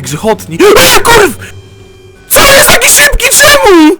Ty grzechotni. A, kurw! Co jest taki szybki? Czemu?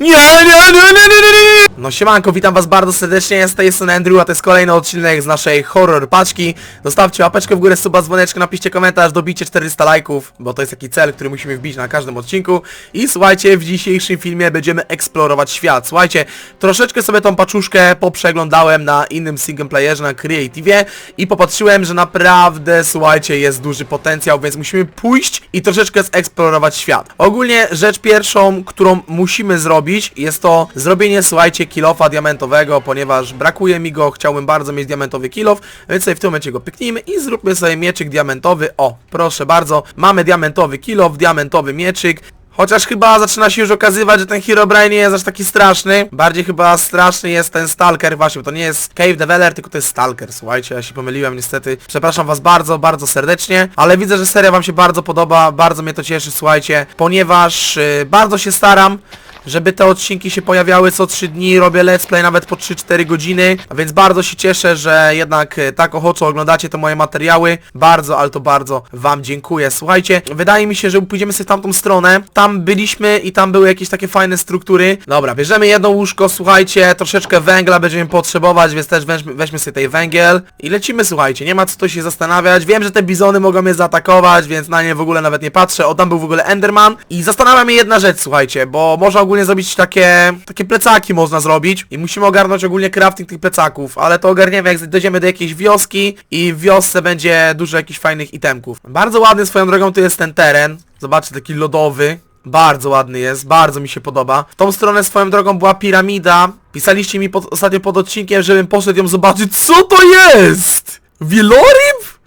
Nie, nie, nie, nie, nie, nie, nie. No siemanko, witam was bardzo serdecznie, ja z tej Andrew, a to jest kolejny odcinek z naszej horror paczki. Zostawcie łapeczkę w górę, suba, dzwoneczkę, napiszcie komentarz, dobijcie 400 lajków, bo to jest taki cel, który musimy wbić na każdym odcinku. I słuchajcie, w dzisiejszym filmie będziemy eksplorować świat. Słuchajcie, troszeczkę sobie tą paczuszkę poprzeglądałem na innym single playerze, na Creative i popatrzyłem, że naprawdę, słuchajcie, jest duży potencjał, więc musimy pójść i troszeczkę zeksplorować świat. Ogólnie rzecz pierwszą, którą musimy zrobić, jest to zrobienie, słuchajcie, kilofa diamentowego, ponieważ brakuje mi go, chciałbym bardzo mieć diamentowy kilof, więc sobie w tym momencie go pyknijmy i zróbmy sobie mieczyk diamentowy. O, proszę bardzo, mamy diamentowy kilof, diamentowy mieczyk. Chociaż chyba zaczyna się już okazywać, że ten Herobrine nie jest aż taki straszny. Bardziej chyba straszny jest ten Stalker właśnie, bo to nie jest Cave Dweller, tylko to jest Stalker. Słuchajcie, ja się pomyliłem niestety. Przepraszam was bardzo, bardzo serdecznie, ale widzę, że seria wam się bardzo podoba, bardzo mnie to cieszy, słuchajcie, ponieważ yy, bardzo się staram, żeby te odcinki się pojawiały co 3 dni, robię let's play nawet po 3-4 godziny, a więc bardzo się cieszę, że jednak e, tak ochoczo oglądacie te moje materiały. Bardzo, ale to bardzo wam dziękuję. Słuchajcie, wydaje mi się, że pójdziemy sobie w tamtą stronę. Tam byliśmy i tam były jakieś takie fajne struktury. Dobra, bierzemy jedno łóżko, słuchajcie, troszeczkę węgla będziemy potrzebować, więc też weźmy, weźmy sobie tej węgiel i lecimy, słuchajcie, nie ma co tu się zastanawiać. Wiem, że te bizony mogą mnie zaatakować, więc na nie w ogóle nawet nie patrzę. O, tam był w ogóle Enderman i zastanawia mnie jedna rzecz, słuchajcie, bo można ogólnie zrobić takie, takie plecaki można zrobić i musimy ogarnąć ogólnie crafting tych plecaków, ale to ogarniemy jak dojdziemy do jakiejś wioski i w wiosce będzie dużo jakichś fajnych itemków. Bardzo ładny swoją drogą tu jest ten teren, zobaczcie, taki lodowy. Bardzo ładny jest, bardzo mi się podoba. W tą stronę swoją drogą była piramida. Pisaliście mi pod, ostatnio pod odcinkiem, żebym poszedł ją zobaczyć. Co to jest? Wieloryb?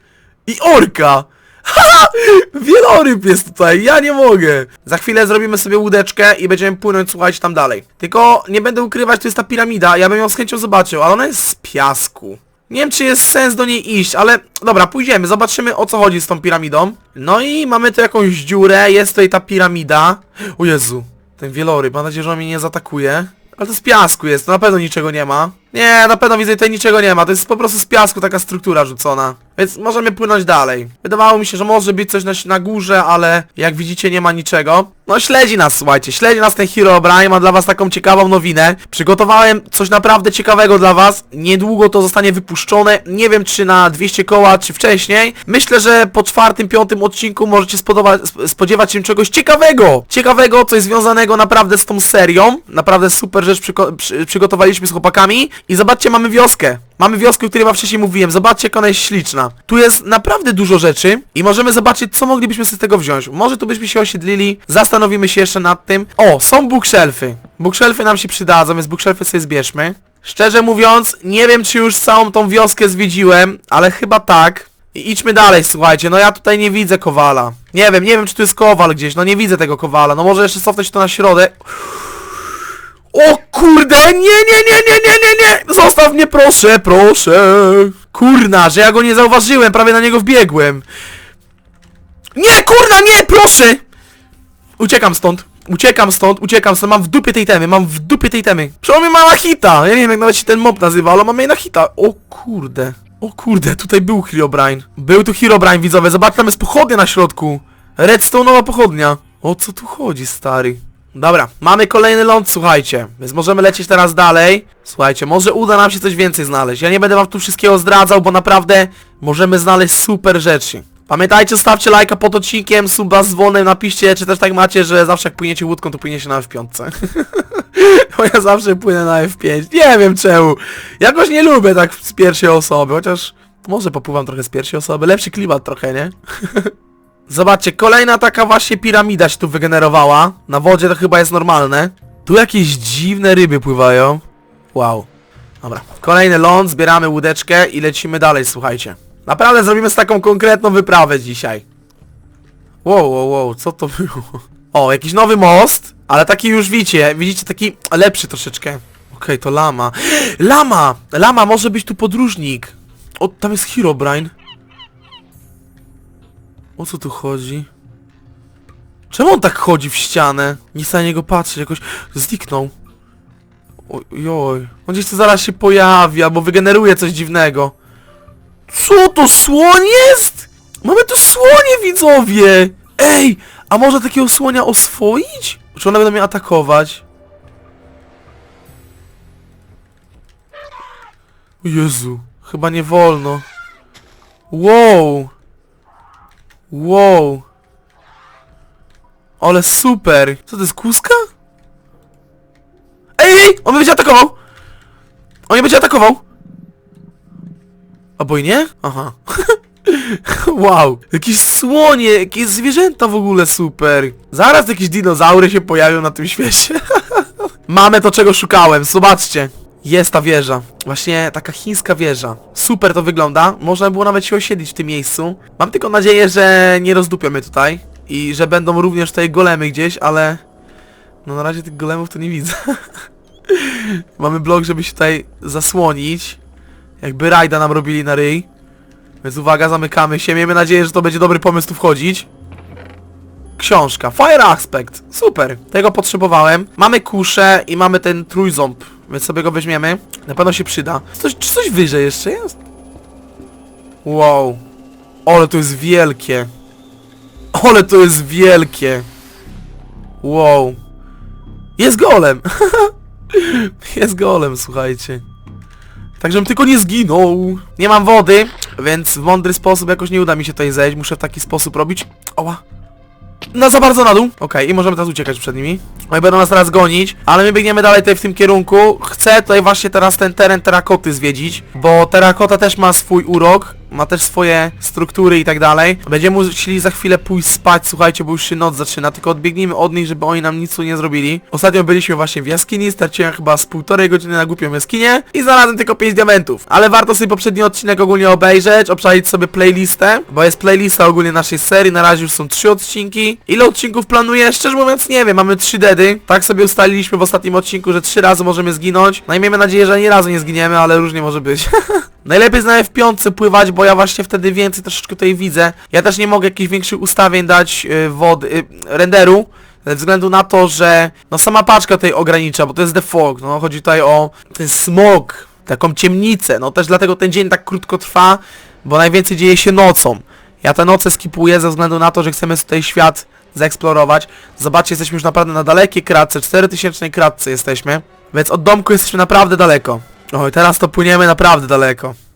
I orka! Wieloryb jest tutaj, ja nie mogę. Za chwilę zrobimy sobie łódeczkę i będziemy płynąć, słuchajcie, tam dalej. Tylko nie będę ukrywać, to jest ta piramida, ja bym ją z chęcią zobaczył, ale ona jest z piasku. Nie wiem, czy jest sens do niej iść, ale dobra, pójdziemy, zobaczymy o co chodzi z tą piramidą. No i mamy tu jakąś dziurę, jest tutaj ta piramida. O Jezu, ten wieloryb, mam nadzieję, że on mnie nie zaatakuje. Ale to z piasku jest, to na pewno niczego nie ma. Nie, na pewno widzę tutaj niczego nie ma, to jest po prostu z piasku taka struktura rzucona. Więc możemy płynąć dalej. Wydawało mi się, że może być coś na, na górze, ale jak widzicie nie ma niczego. No śledzi nas, słuchajcie, śledzi nas ten Herobrine, mam dla was taką ciekawą nowinę. Przygotowałem coś naprawdę ciekawego dla was. Niedługo to zostanie wypuszczone, nie wiem czy na 200 koła, czy wcześniej. Myślę, że po czwartym, piątym odcinku możecie spodziewać się czegoś ciekawego. Ciekawego, coś związanego naprawdę z tą serią. Naprawdę super rzecz przy- przygotowaliśmy z chłopakami. I zobaczcie, mamy wioskę. Mamy wioskę, o której wam wcześniej mówiłem. Zobaczcie, jak ona jest śliczna. Tu jest naprawdę dużo rzeczy i możemy zobaczyć, co moglibyśmy z tego wziąć. Może tu byśmy się osiedlili, zastanowimy się jeszcze nad tym. O, są bookshelfy. Bookshelfy nam się przydadzą, więc bookshelfy sobie zbierzmy. Szczerze mówiąc, nie wiem, czy już całą tą wioskę zwiedziłem, ale chyba tak. I idźmy dalej, słuchajcie, no ja tutaj nie widzę kowala. Nie wiem, nie wiem, czy tu jest kowal gdzieś, no nie widzę tego kowala. No może jeszcze cofnę się to na środek. O kurde, nie, nie, nie, nie, nie, nie, nie! Zostaw mnie proszę, proszę! Kurna, że ja go nie zauważyłem, prawie na niego wbiegłem. Nie, kurna, nie, proszę! Uciekam stąd, uciekam stąd, uciekam stąd, mam w dupie tej temy, mam w dupie tej temy. Przynajmniej mam na hita, ja nie wiem jak nawet się ten mob nazywa, ale mam jej na hita. O kurde, o kurde, tutaj był Herobrine. Był tu Herobrine, widzowie, zobacz, tam jest pochodnia na środku. Redstone'owa pochodnia. O co tu chodzi, stary? Dobra, mamy kolejny ląd, słuchajcie, więc możemy lecieć teraz dalej. Słuchajcie, może uda nam się coś więcej znaleźć. Ja nie będę wam tu wszystkiego zdradzał, bo naprawdę możemy znaleźć super rzeczy. Pamiętajcie, stawcie lajka pod odcinkiem, suba z dzwonem, napiszcie, czy też tak macie, że zawsze jak płyniecie łódką, to płyniecie na F5. bo ja zawsze płynę na F5. Nie wiem czemu. Jakoś nie lubię tak z pierwszej osoby, chociaż może popływam trochę z pierwszej osoby. Lepszy klimat trochę, nie? Zobaczcie, kolejna taka właśnie piramida się tu wygenerowała. Na wodzie to chyba jest normalne. Tu jakieś dziwne ryby pływają. Wow. Dobra. Kolejny ląd, zbieramy łódeczkę i lecimy dalej, słuchajcie. Naprawdę zrobimy z taką konkretną wyprawę dzisiaj. Wow, wow, wow, co to było? O, jakiś nowy most, ale taki już widzicie, widzicie, taki lepszy troszeczkę. Okej, to lama. Lama! Lama, może być tu podróżnik. O, tam jest Herobrine. O co tu chodzi? Czemu on tak chodzi w ścianę? Nie chcę na niego patrzeć, jakoś zniknął. Ojoj. On gdzieś tu zaraz się pojawi, albo wygeneruje coś dziwnego. Co to, słoń jest? Mamy tu słonie, widzowie! Ej, a może takiego słonia oswoić? Czy one będą mnie atakować? Jezu, chyba nie wolno. Wow! Wow! Ale super! Co to jest kuska? Ej, ej! On mnie będzie atakował! On mnie będzie atakował! Albo i nie? Aha. wow! Jakieś słonie, jakieś zwierzęta w ogóle super! Zaraz jakieś dinozaury się pojawią na tym świecie. Mamy to, czego szukałem, zobaczcie. Jest ta wieża. Właśnie taka chińska wieża. Super to wygląda. Można było nawet się osiedlić w tym miejscu. Mam tylko nadzieję, że nie rozdupią mnie tutaj. I że będą również tutaj golemy gdzieś, ale... No na razie tych golemów to nie widzę. Mamy blok, żeby się tutaj zasłonić. Jakby rajda nam robili na ryj. Więc uwaga, zamykamy się. Miejmy nadzieję, że to będzie dobry pomysł tu wchodzić. Książka. Fire Aspect. Super. Tego potrzebowałem. Mamy kuszę i mamy ten trójząb. Więc sobie go weźmiemy. Na pewno się przyda. Coś, czy coś wyżej jeszcze jest? Wow. Ale to jest wielkie. Ale to jest wielkie. Wow. Jest golem. jest golem, słuchajcie. Tak, żebym tylko nie zginął. Nie mam wody, więc w mądry sposób jakoś nie uda mi się tutaj zejść. Muszę w taki sposób robić. Oła. No za bardzo na dół. Okej, i możemy teraz uciekać przed nimi. Oni będą nas teraz gonić, ale my biegniemy dalej tutaj w tym kierunku. Chcę tutaj właśnie teraz ten teren terakoty zwiedzić, bo terakota też ma swój urok, ma też swoje struktury i tak dalej. Będziemy musieli za chwilę pójść spać, słuchajcie, bo już się noc zaczyna, tylko odbiegnijmy od nich, żeby oni nam nic tu nie zrobili. Ostatnio byliśmy właśnie w jaskini, straciłem chyba z półtorej godziny na głupią jaskinię i znalazłem tylko 5 diamentów. Ale warto sobie poprzedni odcinek ogólnie obejrzeć, obczaić sobie playlistę, bo jest playlista ogólnie naszej serii, na razie już są 3 odcinki. Ile odcinków planuję? Szczerze mówiąc nie wiem, mamy 3 dedy. Tak sobie ustaliliśmy w ostatnim odcinku, że 3 razy możemy zginąć. No i miejmy nadzieję, że ani razu nie zginiemy, ale różnie może być. Najlepiej znaleźć w piątce pływać, bo ja właśnie wtedy więcej troszeczkę tutaj widzę. Ja też nie mogę jakichś większych ustawień dać y, wody, y, renderu. Ze względu na to, że no sama paczka tutaj ogranicza, bo to jest defog, no chodzi tutaj o ten smog, taką ciemnicę, no też dlatego ten dzień tak krótko trwa, bo najwięcej dzieje się nocą. Ja te noce skipuję ze względu na to, że chcemy tutaj świat zaeksplorować. Zobaczcie, jesteśmy już naprawdę na dalekiej kratce, 4000 kratce jesteśmy, więc od domku jesteśmy naprawdę daleko. Oj, teraz to płyniemy naprawdę daleko.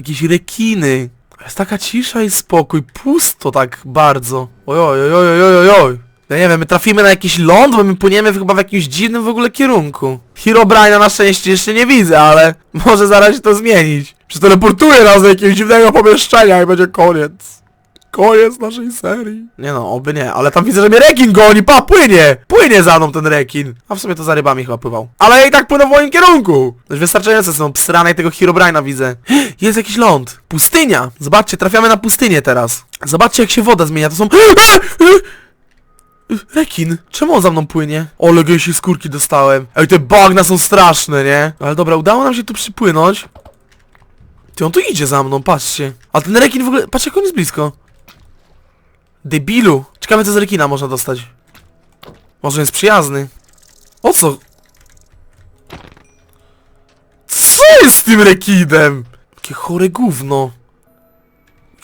Jakieś rekiny. Jest taka cisza i spokój, pusto tak bardzo. Oj, oj, oj, oj, oj, oj, oj. Ja nie wiem, my trafimy na jakiś ląd, bo my płyniemy chyba w jakimś dziwnym w ogóle kierunku. Herobrine'a na szczęście jeszcze nie widzę, ale może zaraz się to zmienić. Przeteleportuję nas do jakiegoś dziwnego pomieszczenia i będzie koniec. Koniec naszej serii. Nie no, oby nie, ale tam widzę, że mnie rekin goni, pa, płynie! Płynie za mną ten rekin. A w sumie to za rybami chyba pływał. Ale ja i tak płynę w moim pkierunku! Już wystarczające są, psranej tego Herobrine'a widzę. Jest jakiś ląd. Pustynia! Zobaczcie, trafiamy na pustynię teraz. Zobaczcie jak się woda zmienia, to są... Rekin, czemu on za mną płynie? Ole gęsiej skórki dostałem. Ej, te bagna są straszne, nie? Ale dobra, udało nam się tu przypłynąć. Ty, on tu idzie za mną, patrzcie. A ten rekin w ogóle, patrz jak on jest blisko. Debilu. Ciekawe co z rekina można dostać. Może jest przyjazny. O co? Co jest z tym rekinem? Jakie chore gówno.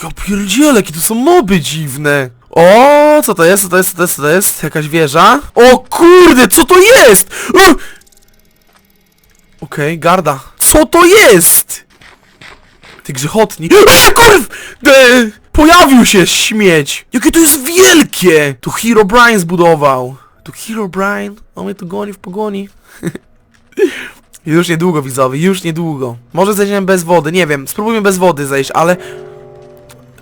Ja pierdzielę, jakie to są moby dziwne. O, co to jest, co to jest, co to jest, co to jest? Jakaś wieża? O kurde, co to jest? Okej, garda. Co to jest? Ty grzechotnik. A, kurw! Pojawił się śmieć! Jakie to jest wielkie! Tu Hero Brian zbudował. Tu Hero Brian. On mnie tu goni w pogoni. już niedługo widzowie, już niedługo. Może zejdziemy bez wody, nie wiem. Spróbujmy bez wody zejść, ale...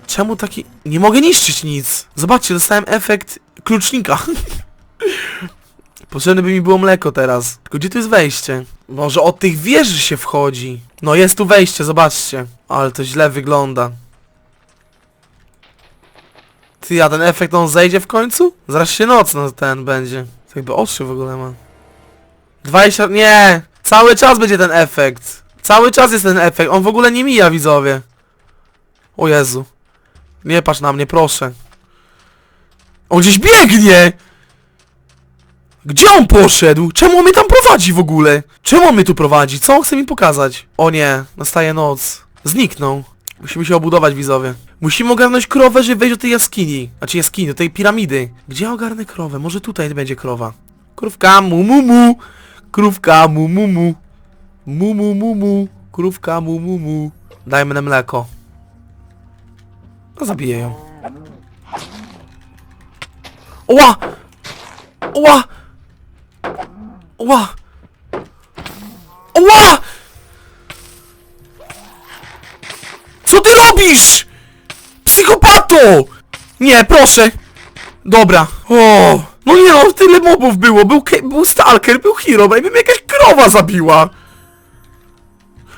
Czemu taki... Nie mogę niszczyć nic. Zobaczcie, dostałem efekt klucznika. Potrzebne by mi było mleko teraz. Tylko gdzie tu jest wejście? Może od tych wieży się wchodzi. No jest tu wejście, zobaczcie. Ale to źle wygląda. Ty, a ten efekt on zejdzie w końcu? Zaraz się noc no ten będzie. To jakby oczy w ogóle ma. 20... Nie! Cały czas będzie ten efekt. Cały czas jest ten efekt. On w ogóle nie mija, widzowie. O Jezu. Nie patrz na mnie, proszę. On gdzieś biegnie! Gdzie on poszedł? Czemu on mnie tam prowadzi w ogóle? Czemu on mnie tu prowadzi? Co on chce mi pokazać? O nie, nastaje noc. Zniknął. Musimy się obudować, widzowie. Musimy ogarnąć krowę, żeby wejść do tej jaskini. Znaczy jaskini, do tej piramidy. Gdzie ogarnę krowę? Może tutaj będzie krowa. Krówka mu mu mu. Krówka mu mu mu. Mu mu mu mu. Krówka mu mu mu. Dajmy na mleko. No zabiję ją. Oła! Oła! Oła! Oła! Co ty robisz? Psychopato! Nie, proszę! Dobra. O! No nie no, tyle mobów było. Był, ke- był Stalker, był Hero, i mnie jakaś krowa zabiła.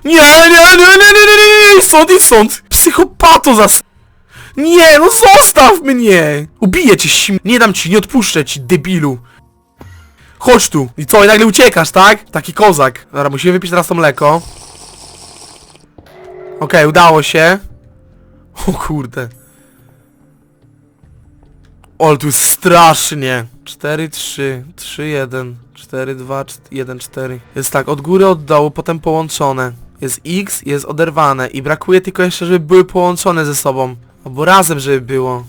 Nie, nie, nie, nie, nie, nie, nie, nie, stąd i stąd. Psychopato zas... Nie, no zostaw mnie! Ubiję cię, sim... Nie dam ci, nie odpuszczę ci, debilu. Chodź tu. I co, i nagle uciekasz, tak? Taki kozak. Dobra, musimy wypić teraz to mleko. Okej, udało się. O kurde. O, ale tu strasznie. 4, 3, 3, 1, 4, 2, 1, 4. Jest tak, od góry od dołu, potem połączone. Jest X, jest oderwane i brakuje tylko jeszcze, żeby były połączone ze sobą. Albo razem, żeby było.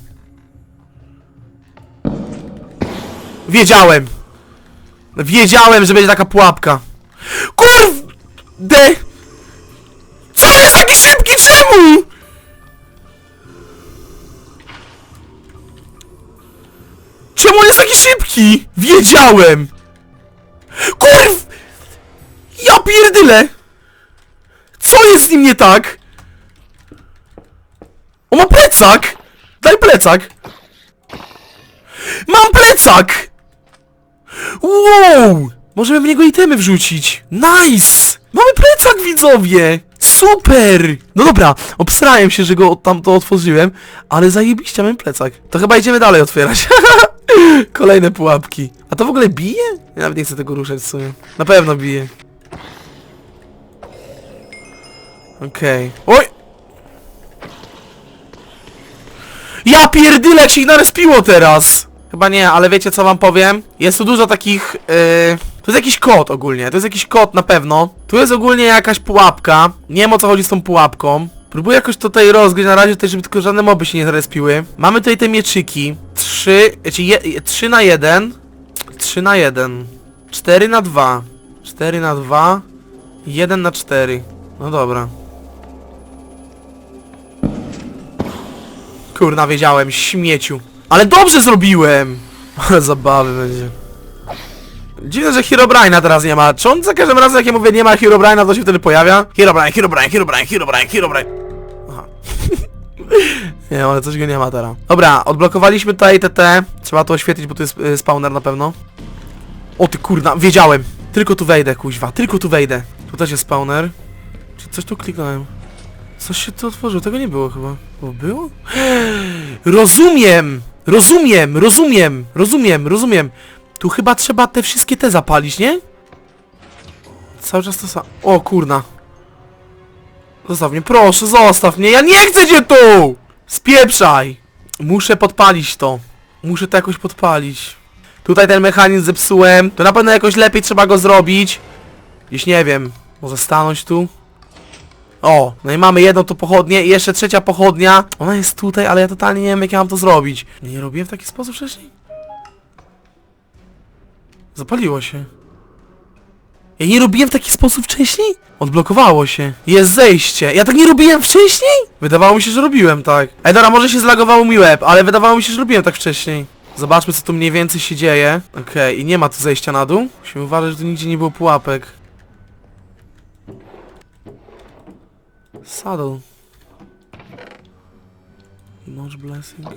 Wiedziałem! Wiedziałem, że będzie taka pułapka. Kurw! De... Co jest taki szybki? Czemu? Czemu on jest taki szybki? Wiedziałem! Kurw! Ja pierdyle! Co jest z nim nie tak? On ma plecak! Daj plecak! Mam plecak! Wow! Możemy w niego itemy wrzucić. Nice! Mamy plecak, widzowie! Super! No dobra, obstrałem się, że go tam to otworzyłem, ale zajebiście mamy plecak. To chyba idziemy dalej otwierać. Kolejne pułapki. A to w ogóle bije? Ja nawet nie chcę tego ruszać w sumie. Na pewno bije. Okej. Oj! Ja pierdyle, się ich narespiło teraz! Chyba nie, ale wiecie co wam powiem? Jest tu dużo takich... Yy... To jest jakiś kod ogólnie, to jest jakiś kod na pewno. Tu jest ogólnie jakaś pułapka. Nie wiem o co chodzi z tą pułapką. Próbuję jakoś tutaj rozgryźć na razie tutaj, żeby tylko żadne moby się nie zarespiły. Mamy tutaj te mieczyki. 3, znaczy je, 3 na 1. 3 na 1. 4 na 2. 4 na 2. 1 na 4. No dobra. Kurna, wiedziałem, śmieciu. Ale dobrze zrobiłem! Ale zabawy będzie. Dziwne, że Herobrine'a teraz nie ma. Czy on za każdym razem jak ja mówię nie ma Herobrine'a, to się wtedy pojawia? Herobrine, Herobrine, Herobrine, Herobrine, Herobrine. Nie ale coś go nie ma teraz. Dobra, odblokowaliśmy tutaj TT. Trzeba to oświetlić, bo tu jest y, spawner na pewno. O ty kurna, wiedziałem. Tylko tu wejdę, kuźwa, tylko tu wejdę. Tu też jest spawner. Czy coś tu kliknąłem? Coś się tu otworzyło, tego nie było chyba. O, było? Rozumiem! Rozumiem, rozumiem, rozumiem, rozumiem. Tu chyba trzeba te wszystkie te zapalić, nie? Cały czas to samo. O kurna. Zostaw mnie, proszę, zostaw mnie, ja nie chcę cię tu! Spieprzaj! Muszę podpalić to. Muszę to jakoś podpalić. Tutaj ten mechanizm zepsułem. To na pewno jakoś lepiej trzeba go zrobić. Gdzieś nie wiem. Może stanąć tu? O, no i mamy jedną tu pochodnię i jeszcze trzecia pochodnia. Ona jest tutaj, ale ja totalnie nie wiem jak ja mam to zrobić. Nie, robiłem w taki sposób wcześniej? Zapaliło się. Ja nie robiłem w taki sposób wcześniej? Odblokowało się. Jest zejście. Ja tak nie robiłem wcześniej? Wydawało mi się, że robiłem tak. Ej, dobra, może się zlagowało mi web, ale wydawało mi się, że robiłem tak wcześniej. Zobaczmy, co tu mniej więcej się dzieje. Okej, i nie ma tu zejścia na dół. Musimy uważać, że tu nigdzie nie było pułapek. Saddle. Notch blessing.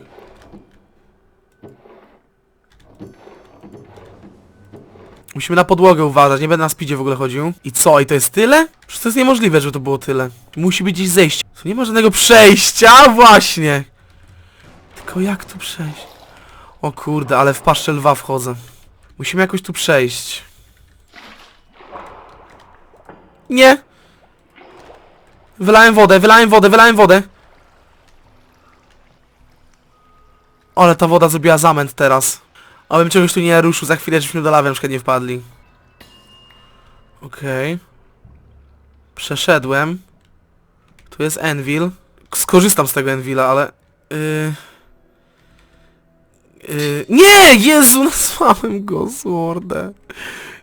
Musimy na podłogę uważać, nie będę na speedzie w ogóle chodził. I co? I to jest tyle? Przecież to jest niemożliwe, żeby to było tyle. Musi być gdzieś zejście. Tu nie ma żadnego przejścia, właśnie! Tylko jak tu przejść? O kurde, ale w paszczę lwa wchodzę. Musimy jakoś tu przejść. Nie! Wylałem wodę, wylałem wodę, wylałem wodę. Ale ta woda zrobiła zamęt teraz. Obym czegoś tu nie ruszył, za chwilę żeśmy do lawy na przykład nie wpadli. Okej. Przeszedłem. Tu jest Envil. skorzystam z tego Envila, ale... Yy... Yy... Nie! Jezu, nazwałem go Swordę.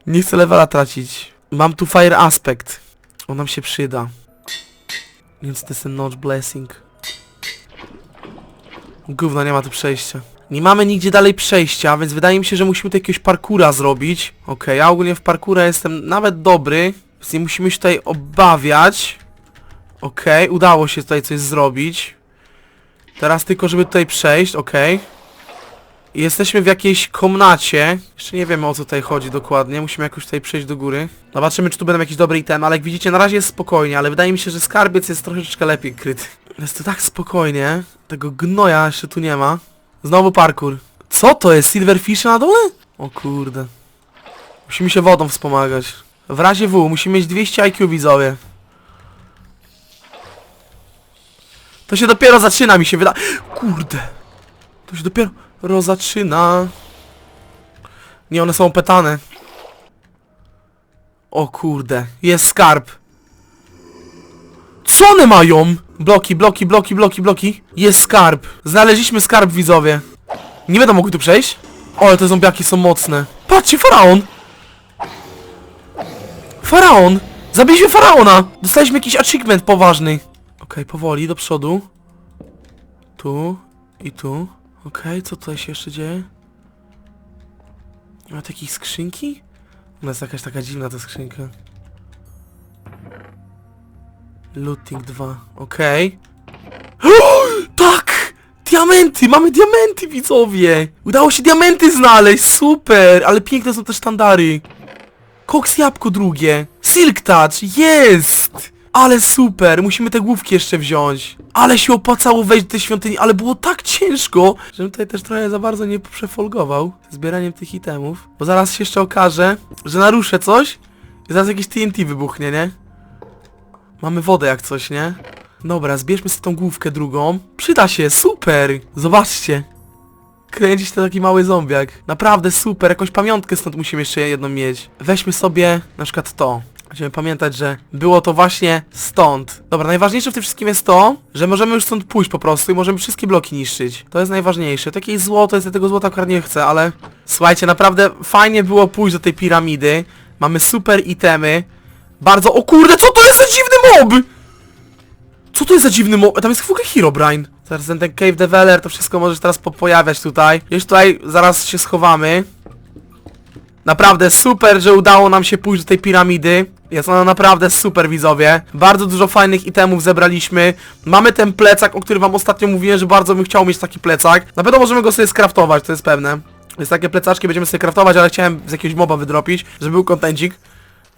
Nie chcę levela tracić. Mam tu Fire Aspect. On nam się przyda. Więc to jest ten Notch Blessing. Gówno, nie ma tu przejścia. Nie mamy nigdzie dalej przejścia, więc wydaje mi się, że musimy tu jakiegoś parkura zrobić. Okej, ja ogólnie w parkura jestem nawet dobry, więc nie musimy się tutaj obawiać. Okej, udało się tutaj coś zrobić. Teraz tylko, żeby tutaj przejść, okej. I Jesteśmy w jakiejś komnacie. Jeszcze nie wiemy o co tutaj chodzi dokładnie. Musimy jakoś tutaj przejść do góry. Zobaczymy, czy tu będą jakieś dobre itemy, ale jak widzicie, na razie jest spokojnie, ale wydaje mi się, że skarbiec jest troszeczkę lepiej kryty. Jest to tak spokojnie. Tego gnoja jeszcze tu nie ma. Znowu parkour. Co to jest? Silverfish na dole? O kurde. Musimy się wodą wspomagać. W razie W musimy mieć 200 IQ widzowie. To się dopiero zaczyna mi się wyda... Kurde. To się dopiero zaczyna. Nie, one są opętane. O kurde. Jest skarb. Co one mają? Bloki, bloki, bloki, bloki, bloki. Jest skarb. Znaleźliśmy skarb, widzowie. Nie będą mogli tu przejść? O, ale te zombiaki są mocne. Patrzcie, faraon! Faraon! Zabiliśmy faraona! Dostaliśmy jakiś achievement poważny. Okej, powoli, do przodu. Tu i tu. Okej, co tutaj się jeszcze dzieje? Ma jakieś skrzynki? Ona jest jakaś taka dziwna ta skrzynka. Looting 2, okej. Tak! Diamenty! Mamy diamenty, widzowie! Udało się diamenty znaleźć, super! Ale piękne są te sztandary. Koks jabłko drugie. Silk Touch, jest! Ale super, musimy te główki jeszcze wziąć. Ale się opłacało wejść do tej świątyni, ale było tak ciężko, żebym tutaj też trochę za bardzo nie przefolgował zbieraniem tych itemów. Bo zaraz się jeszcze okaże, że naruszę coś i zaraz jakieś TNT wybuchnie, nie? Mamy wodę jak coś, nie? Dobra, zbierzmy sobie tą główkę drugą. Przyda się, super! Zobaczcie. Kręcić to taki mały zombiak. Naprawdę super, jakąś pamiątkę stąd musimy jeszcze jedną mieć. Weźmy sobie na przykład to. Musimy pamiętać, że było to właśnie stąd. Dobra, najważniejsze w tym wszystkim jest to, że możemy już stąd pójść po prostu i możemy wszystkie bloki niszczyć. To jest najważniejsze. To jakieś złoto, jest tego złota akurat nie chcę, ale... Słuchajcie, naprawdę fajnie było pójść do tej piramidy. Mamy super itemy. Bardzo... O kurde, co to jest za dziwny mob? Co to jest za dziwny mob? Tam jest w ogóle Herobrine. Zaraz ten, Cave Develer, to wszystko możesz teraz po pojawiać tutaj. Już tutaj zaraz się schowamy. Naprawdę super, że udało nam się pójść do tej piramidy. Jest ona naprawdę super, widzowie. Bardzo dużo fajnych itemów zebraliśmy. Mamy ten plecak, o którym wam ostatnio mówiłem, że bardzo bym chciał mieć taki plecak. Na pewno możemy go sobie skraftować, to jest pewne. Więc takie plecaczki będziemy sobie kraftować, ale chciałem z jakiegoś moba wydropić, żeby był kontencik.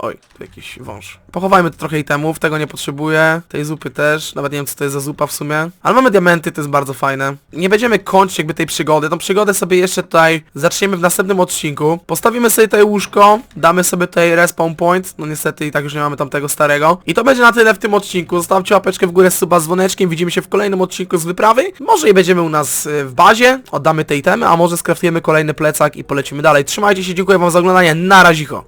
Oj, tu jakiś wąż. Pochowajmy tu trochę itemów, tego nie potrzebuję. Tej zupy też, nawet nie wiem co to jest za zupa w sumie. Ale mamy diamenty, to jest bardzo fajne. Nie będziemy kończyć jakby tej przygody. Tą przygodę sobie jeszcze tutaj zaczniemy w następnym odcinku. Postawimy sobie tutaj łóżko, damy sobie tutaj respawn point. No niestety i tak już nie mamy tamtego starego. I to będzie na tyle w tym odcinku. Zostawcie łapeczkę w górę suba z dzwoneczkiem. Widzimy się w kolejnym odcinku z wyprawy. Może i będziemy u nas y, w bazie, oddamy te itemy, a może skraftujemy kolejny plecak i polecimy dalej. Trzymajcie się, dziękuję wam za oglądanie. Na razicho.